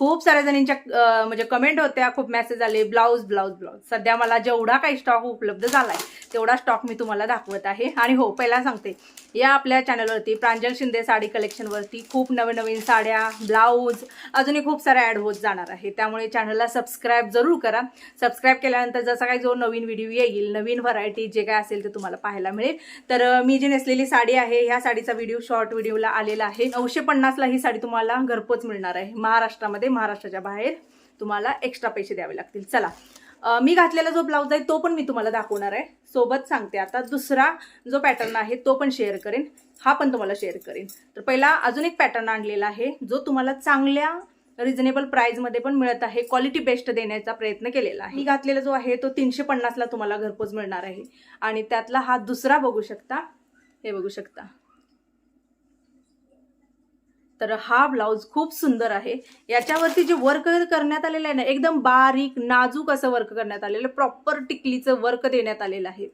खूप साऱ्या जणींच्या म्हणजे कमेंट होत्या खूप मेसेज आले ब्लाऊज ब्लाऊज ब्लाऊज सध्या मला जेवढा काही स्टॉक उपलब्ध झालाय तेवढा स्टॉक मी तुम्हाला दाखवत आहे. आणि हो पहिला सांगते. या आपल्या चॅनलवरती प्रांजल शिंदे साडी कलेक्शनवरती खूप नवीन नवीन साड्या ब्लाऊज अजूनही खूप साऱ्या ॲड होत जाणार आहे त्यामुळे चॅनलला सबस्क्राईब जरूर करा. सबस्क्राईब केल्यानंतर जसा काही जो नवीन व्हिडिओ येईल नवीन व्हरायटी जे काय असेल ते तुम्हाला पाहायला मिळेल. तर मी जी नेसलेली साडी आहे ह्या साडीचा व्हिडिओ शॉर्ट व्हिडिओला आलेला आहे. नऊशे पन्नासला ही साडी तुम्हाला घरपोच मिळणार आहे. महाराष्ट्रामध्ये महाराष्ट्राच्या बाहेर तुम्हाला एक्स्ट्रा पैसे द्यावे लागतील. चला. मी घातलेला जो ब्लाऊज आहे तो पण मी तुम्हाला दाखवणार आहे. सोबत सांगते आता दुसरा जो पॅटर्न आहे तो पण शेअर करेन. हा पण तुम्हाला शेअर करेन. तर पहिला अजून एक पॅटर्न आणलेला आहे जो तुम्हाला चांगल्या रिझनेबल प्राईजमध्ये पण मिळत आहे. क्वालिटी बेस्ट देण्याचा प्रयत्न केलेला आहे. मी घातलेला जो आहे तो तीनशे पन्नासला तुम्हाला घरपोच मिळणार आहे. आणि त्यातला हा दुसरा बघू शकता. हे बघू शकता. तर हा ब्लाऊज खूप सुंदर आहे. याच्यावरती जे वर्क करण्यात आलेलं आहे ना एकदम बारीक नाजूक असं वर्क करण्यात आलेलं आहे. प्रॉपर टिकलीचं वर्क देण्यात आलेलं आहे.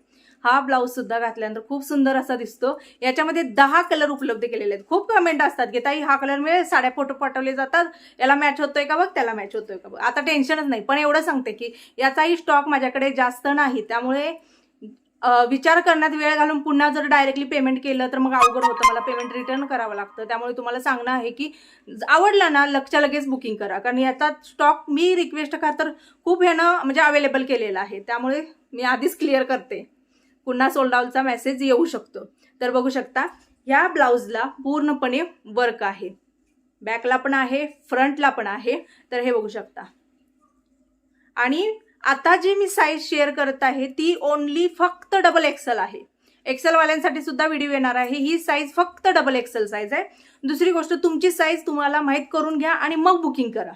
हा ब्लाऊज सुद्धा घातल्यानंतर खूप सुंदर असा दिसतो. याच्यामध्ये दहा कलर उपलब्ध केलेले आहेत. खूप कमेंट असतात की ताई हा कलर मिळेल? साड्या फोटो पाठवले जातात. याला मॅच होतोय का बघ? त्याला मॅच होतोय का बघ? आता टेन्शनच नाही. पण एवढं सांगते की याचाही स्टॉक माझ्याकडे जास्त नाही. त्यामुळे विचार करण्यात वेळ घालून पुन्हा जर डायरेक्टली पेमेंट केलं तर मग अवघड होतं. मला पेमेंट रिटर्न करावं लागतं. त्यामुळे तुम्हाला सांगणं आहे की आवडलं ना लगच्या लगेच बुकिंग करा. कारण याचा स्टॉक मी रिक्वेस्ट का तर खूप ह्यानं म्हणजे अवेलेबल केलेला आहे. त्यामुळे मी आधीच क्लिअर करते. पुन्हा सोल्ड आउटचा मेसेज येऊ शकतो. तर बघू शकता ह्या ब्लाऊजला पूर्णपणे वर्क आहे. बॅकला पण आहे फ्रंटला पण आहे. तर हे बघू शकता. आणि आता जी मी साईज शेअर करत आहे ती ओनली फक्त डबल एक्सेल आहे. एक्सेलवाल्यांसाठी सुद्धा व्हिडिओ येणार आहे. ही साईज फक्त डबल एक्सेल साईज आहे. दुसरी गोष्ट तुमची साईज तुम्हाला माहीत करून घ्या आणि मग बुकिंग करा.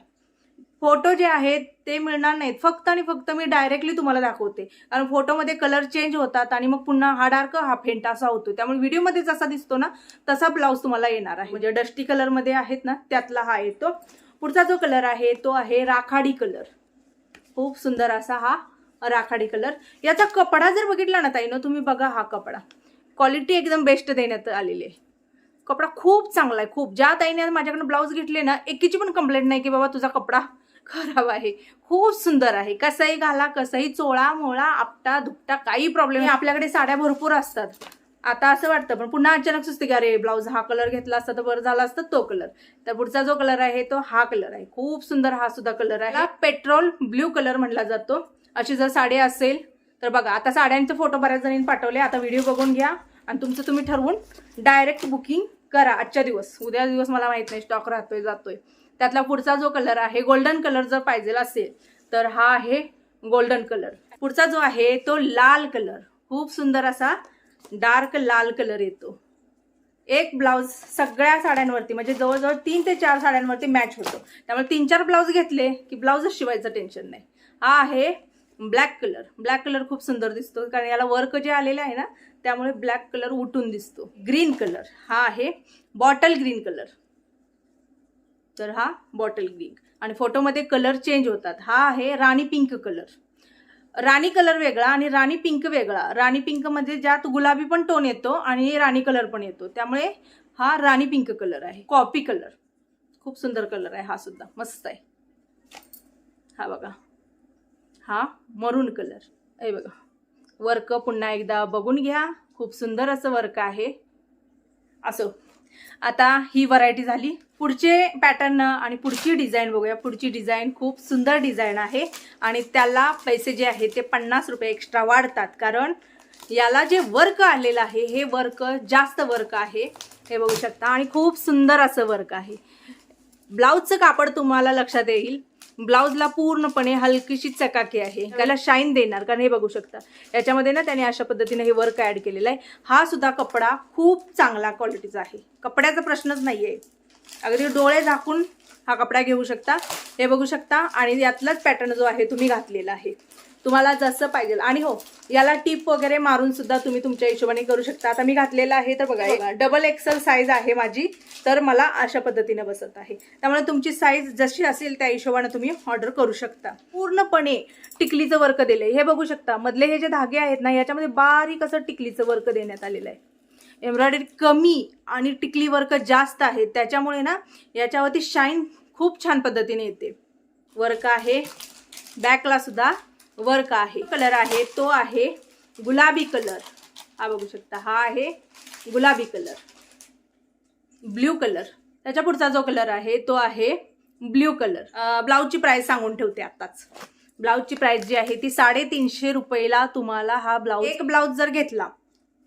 फोटो जे आहेत ते मिळणार नाहीत. फक्त आणि फक्त मी डायरेक्टली तुम्हाला दाखवते. कारण फोटोमध्ये कलर चेंज होतात आणि मग पुन्हा हा डार्क हा फेंट असा होतो त्यामुळे व्हिडिओमध्ये जसा दिसतो ना तसा ब्लाऊज तुम्हाला येणार आहे. म्हणजे डस्टी कलरमध्ये आहेत ना त्यातला हा येतो. पुढचा जो कलर आहे तो आहे राखाडी कलर खूप सुंदर असा हा राखाडी कलर. याचा कपडा जर बघितला ना ताईनं तुम्ही बघा हा कपडा. क्वालिटी एकदम बेस्ट देण्यात आलेली आहे. कपडा खूप चांगला आहे खूप. ज्या ताईने माझ्याकडनं ब्लाऊज घेतले ना एकीची पण कंप्लेंट नाही की बाबा तुझा कपडा खराब आहे. खूप सुंदर आहे. कसंही घाला कसंही चोळा मोळा आपटा दुपटा काही प्रॉब्लेम नाही. आपल्याकडे साड्या भरपूर असतात. आता असं वाटतं पण पुन्हा अचानक सुचते की अरे ब्लाऊज हा कलर घेतला असता तर बरं झाला असतं तो कलर तर पुढचा जो कलर आहे तो हा कलर आहे. खूप सुंदर हा सुद्धा कलर आहे. पेट्रोल ब्ल्यू कलर म्हटला जातो. अशी जर साडी असेल तर बघा आता साड्यांचे फोटो बऱ्याच जणांनी पाठवले. आता व्हिडिओ बघून घ्या. आणि तुमचं तुम्ही ठरवून डायरेक्ट बुकिंग करा आजच्या दिवस. उद्या दिवस मला माहीत नाही स्टॉक राहतोय जातोय. त्यातला पुढचा जो कलर आहे गोल्डन कलर जर पाहिजे असेल तर हा आहे गोल्डन कलर पुढचा जो आहे तो लाल कलर खूप सुंदर असा डार्क लाल कलर येतो. एक ब्लाऊज सगळ्या साड्यांवरती म्हणजे जवळजवळ तीन ते चार साड्यांवरती मॅच होतो. त्यामुळे तीन चार ब्लाऊज घेतले की ब्लाऊजच शिवायचं टेन्शन नाही. हा आहे ब्लॅक कलर ब्लॅक कलर खूप सुंदर दिसतो कारण याला वर्क जे आलेलं आहे ना त्यामुळे ब्लॅक कलर उठून दिसतो. ग्रीन कलर हा आहे बॉटल ग्रीन कलर तर हा बॉटल ग्रीन आणि फोटोमध्ये कलर चेंज होतात. हा आहे राणी पिंक कलर राणी कलर वेगळा आणि राणी पिंक वेगळा. राणी पिंकमध्ये ज्यात गुलाबी पण टोन येतो आणि राणी कलर पण येतो. त्यामुळे हा राणी पिंक कलर आहे. Coffee colour. खूप सुंदर कलर आहे हा सुद्धा. मस्त आहे. हा बघा. हा मरून कलर. हे बघा. वर्क पुन्हा एकदा बघून घ्या. खूप सुंदर असं वर्क आहे. असो. आता ही व्हरायटी झाली. पुढचे पॅटर्न आणि पुढची डिझाईन बघूया. पुढची डिझाईन खूप सुंदर डिझाईन आहे. आणि त्याला पैसे जे आहे ते पन्नास रुपये एक्स्ट्रा वाढतात. कारण याला जे वर्क आलेलं आहे हे वर्क जास्त वर्क आहे. हे बघू शकता. आणि खूप सुंदर असं वर्क आहे. ब्लाऊजचं कापड तुम्हाला लक्षात येईल. ब्लाऊजला पूर्णपणे हलकीशी चकाकी आहे. त्याला शाईन देणार कारण हे बघू शकता. याच्यामध्ये ना त्याने अशा पद्धतीने हे वर्क ॲड केलेलं आहे. हा सुद्धा कपडा खूप चांगला क्वालिटीचा आहे. कपड्याचा प्रश्नच नाही आहे अगदी डोळे झाकून हा कपडा घेऊ शकता. हे बघू शकता. आणि यातलाच पॅटर्न जो आहे तुम्ही घातलेला आहे. तुम्हाला जसं पाहिजे. आणि हो याला टीप वगैरे मारून सुद्धा तुम्ही तुमच्या हिशोबाने करू शकता. आता मी घातलेला आहे तर बघा डबल एक्सेल साईज आहे माझी. तर मला अशा पद्धतीने बसत आहे. त्यामुळे तुमची साईज जशी असेल त्या हिशोबाने तुम्ही ऑर्डर करू शकता. पूर्णपणे टिकलीचं वर्क दिले हे बघू शकता. मधले हे जे धागे आहेत ना याच्यामध्ये बारीक असं टिकलीचं वर्क देण्यात आलेलं आहे. एम्ब्रॉयडरी कमी आणि टिकली वर्क जास्त आहे त्याच्यामुळे ना याच्यावरती शाईन खूप छान पद्धतीने येते. वर्क आहे. बॅकला सुद्धा वर्क आहे. कलर आहे तो आहे गुलाबी कलर हा बघू शकता हा आहे गुलाबी कलर ब्ल्यू कलर त्याच्या पुढचा जो कलर आहे तो आहे ब्ल्यू कलर ब्लाऊजची प्राईस सांगून ठेवते आताच ब्लाऊजची प्राईस जी आहे ती साडेतीनशे रुपयेला तुम्हाला हा ब्लाऊज एक ब्लाऊज जर घेतला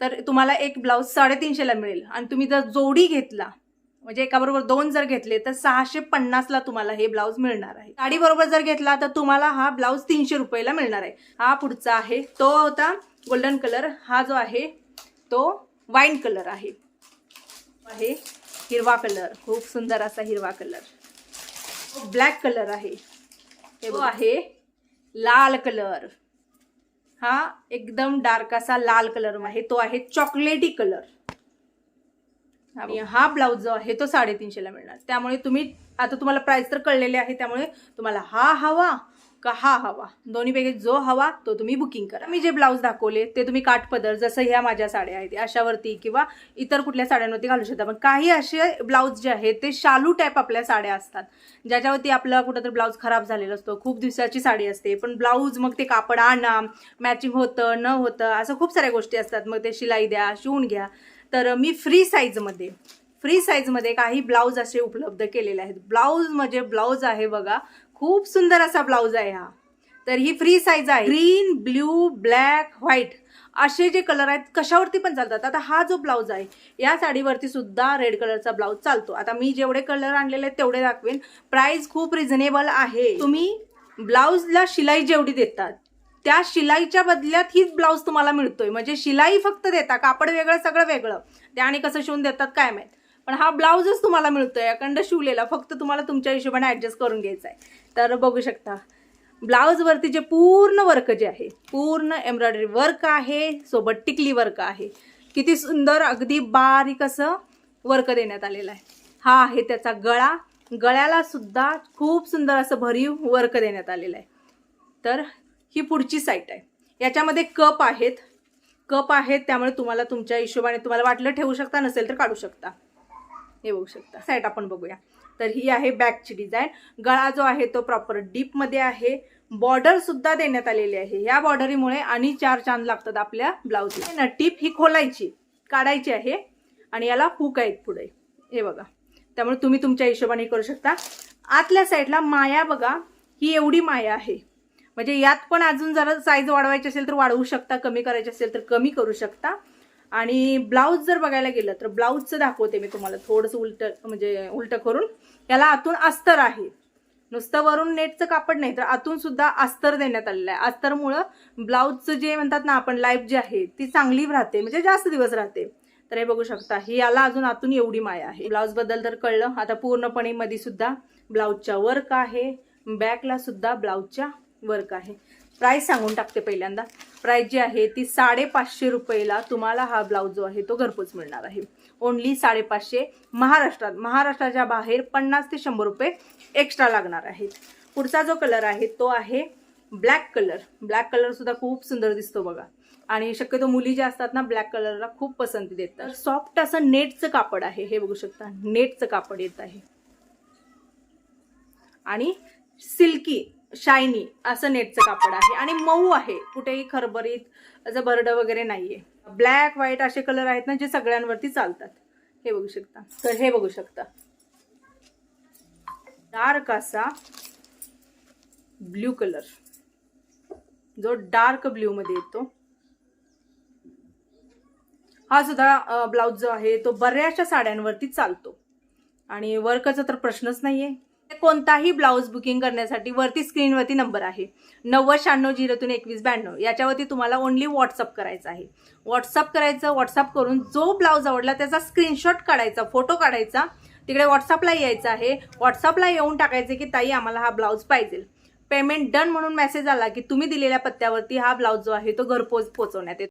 तर तुम्हाला एक ब्लाऊज साडेतीनशेला मिळेल. आणि तुम्ही जर जोडी घेतला म्हणजे एकाबरोबर दोन जर घेतले तर सहाशे पन्नासला तुम्हाला हे ब्लाऊज मिळणार आहे. साडी बरोबर जर घेतला तर तुम्हाला हा ब्लाऊज तीनशे रुपयाला मिळणार आहे. हा पुढचा आहे. तो होता गोल्डन कलर. हा जो आहे तो वाईन कलर आहे. आहे हिरवा कलर. खूप सुंदर असा हिरवा कलर. ब्लॅक कलर आहे. तो आहे लाल कलर. हा एकदम डार्क असा लाल कलर आहे. तो आहे चॉकलेटी कलर. आणि हा ब्लाऊज जो आहे तो साडेतीनशेला मिळणार. त्यामुळे तुम्ही आता तुम्हाला प्राइस तर कळलेले आहे त्यामुळे तुम्हाला हा हवा का हा हवा? दोन्हीपैकी जो हवा तो तुम्ही बुकिंग करा. मी जे ब्लाऊज दाखवले ते तुम्ही काठपदर जसं ह्या माझ्या साड्या आहेत अशावरती किंवा इतर कुठल्या साड्यांवरती घालू शकता. पण काही असे ब्लाऊज जे आहेत ते शालू टाईप आपल्या साड्या असतात. ज्याच्यावरती आपला कुठं तर ब्लाऊज खराब झालेला असतो. खूप दिवसाची साडी असते पण ब्लाऊज मग ते कापड आणा मॅचिंग होतं न होतं असं खूप साऱ्या गोष्टी असतात. मग ते शिलाई द्या शिवून घ्या. तर मी फ्री साईजमध्ये फ्री साईजमध्ये काही ब्लाऊज असे उपलब्ध केलेले आहेत. ब्लाऊज म्हणजे ब्लाऊज आहे बघा खूप सुंदर असा ब्लाऊज आहे हा. तर ही फ्री साईज आहे. ग्रीन ब्ल्यू ब्लॅक व्हाईट असे जे कलर आहेत कशावरती पण चालतात. आता हा जो ब्लाऊज आहे या साडीवरती सुद्धा रेड कलरचा ब्लाऊज चालतो. आता मी जेवढे कलर आणलेले आहेत तेवढे दाखवेन. प्राइस खूप रिझनेबल आहे. तुम्ही ब्लाऊजला शिलाई जेवढी देतात त्या शिलाईच्या बदल्यात हीच ब्लाऊज तुम्हाला मिळतोय. म्हणजे शिलाई फक्त देता कापड वेगळं सगळं वेगळं. ते आणि कसं शिवून देतात काय माहीत. पण हा ब्लाऊजच तुम्हाला मिळतोय अखंड शिवलेला. फक्त तुम्हाला तुमच्या हिशोबाने ॲडजस्ट करून घ्यायचा आहे. तर बघू शकता. ब्लाऊजवरती जे पूर्ण वर्क जे आहे पूर्ण एम्ब्रॉयडरी वर्क आहे सोबत टिकली वर्क आहे. किती सुंदर अगदी बारीक असं वर्क देण्यात आलेलं आहे. हा आहे त्याचा गळा. गळ्याला सुद्धा खूप सुंदर असं भरीव वर्क देण्यात आलेलं आहे. तर ही पुढची साईट आहे. याच्यामध्ये कप आहेत. कप आहेत त्यामुळे तुम्हाला तुमच्या हिशोबाने तुम्हाला वाटलं ठेवू शकता नसेल तर काढू शकता. हे बघू शकता. साईट आपण बघूया. तर ही आहे बॅकची डिझाईन गळा जो आहे तो प्रॉपर डीपमध्ये आहे. बॉर्डर सुद्धा देण्यात आलेली आहे. या बॉर्डरीमुळे आणि चार चांद लागतात आपल्या ब्लाऊजला ना टीप ही खोलायची काढायची आहे. आणि याला हुक आहेत पुढे. हे बघा. त्यामुळे तुम्ही तुमच्या हिशोबाने करू शकता. आतल्या साईडला माया बघा. ही एवढी माया आहे. म्हणजे यात पण अजून जरा साईज वाढवायची असेल तर वाढवू शकता कमी करायची असेल तर कमी करू शकता. आणि ब्लाऊज जर बघायला गेलं तर ब्लाऊजचं दाखवते मी तुम्हाला थोडंसं उलट म्हणजे उलट करून. याला आतून अस्तर आहे. नुसतं वरून नेटचं कापड नाही तर आतून सुद्धा अस्तर देण्यात आलेलं आहे. अस्तरमुळं ब्लाऊजचं जे म्हणतात ना आपण लाईफ जी आहे ती चांगली राहते म्हणजे जास्त दिवस राहते. तर हे बघू शकता ही याला अजून आतून एवढी माया आहे. ब्लाऊजबद्दल तर कळलं आता पूर्णपणे मध्ये सुद्धा ब्लाऊजच्या वर्क आहे. बॅकला सुद्धा ब्लाऊजच्या वर्क आहे. प्राइस सांगून टाकते पहिल्यांदा. प्राइस जी आहे ती साडेपाचशे रुपयेला तुम्हाला हा ब्लाऊज जो आहे तो घरपोच मिळणार आहे. ओनली साडेपाचशे महाराष्ट्रात महाराष्ट्राच्या बाहेर पन्नास ते शंभर रुपये एक्स्ट्रा लागणार आहेत. पुढचा जो कलर आहे तो आहे ब्लॅक कलर ब्लॅक कलर सुद्धा खूप सुंदर दिसतो बघा. आणि शक्यतो मुली ज्या असतात ना ब्लॅक कलरला खूप पसंती देतात. सॉफ्ट असं नेटचं कापड आहे हे बघू शकता. नेटचं कापड येत आहे. आणि सिल्की शायनी असं नेटचं कापड आहे. आणि मऊ आहे. कुठेही खरबरीत असं बरडं वगैरे नाहीये. ब्लॅक व्हाईट असे कलर आहेत ना जे सगळ्यांवरती चालतात. हे बघू शकता. तर हे बघू शकता. डार्क असा ब्ल्यू कलर जो डार्क ब्ल्यू मध्ये येतो. हा सुद्धा ब्लाऊज जो आहे तो बऱ्याचशा साड्यांवरती चालतो. आणि वर्कचा तर प्रश्नच नाहीये. कोणताही ब्लाऊज बुकिंग करण्यासाठी वरती स्क्रीनवरती नंबर आहे. नव्वद शहाण्णव झिरोतून एकवीस ब्याण्णव. याच्यावरती तुम्हाला ओनली व्हॉट्सअप करायचं आहे. व्हॉट्सअप करायचं व्हॉट्सअप करून जो ब्लाऊज आवडला त्याचा स्क्रीनशॉट काढायचा फोटो काढायचा. तिकडे व्हॉट्सअपला यायचं आहे. व्हॉट्सअपला येऊन टाकायचं की ताई आम्हाला हा ब्लाऊज पाहिजे. पेमेंट डन म्हणून मेसेज आला की तुम्ही दिलेल्या पत्त्यावरती हा ब्लाऊज जो आहे तो घरपोच पोहोचवण्यात येतो.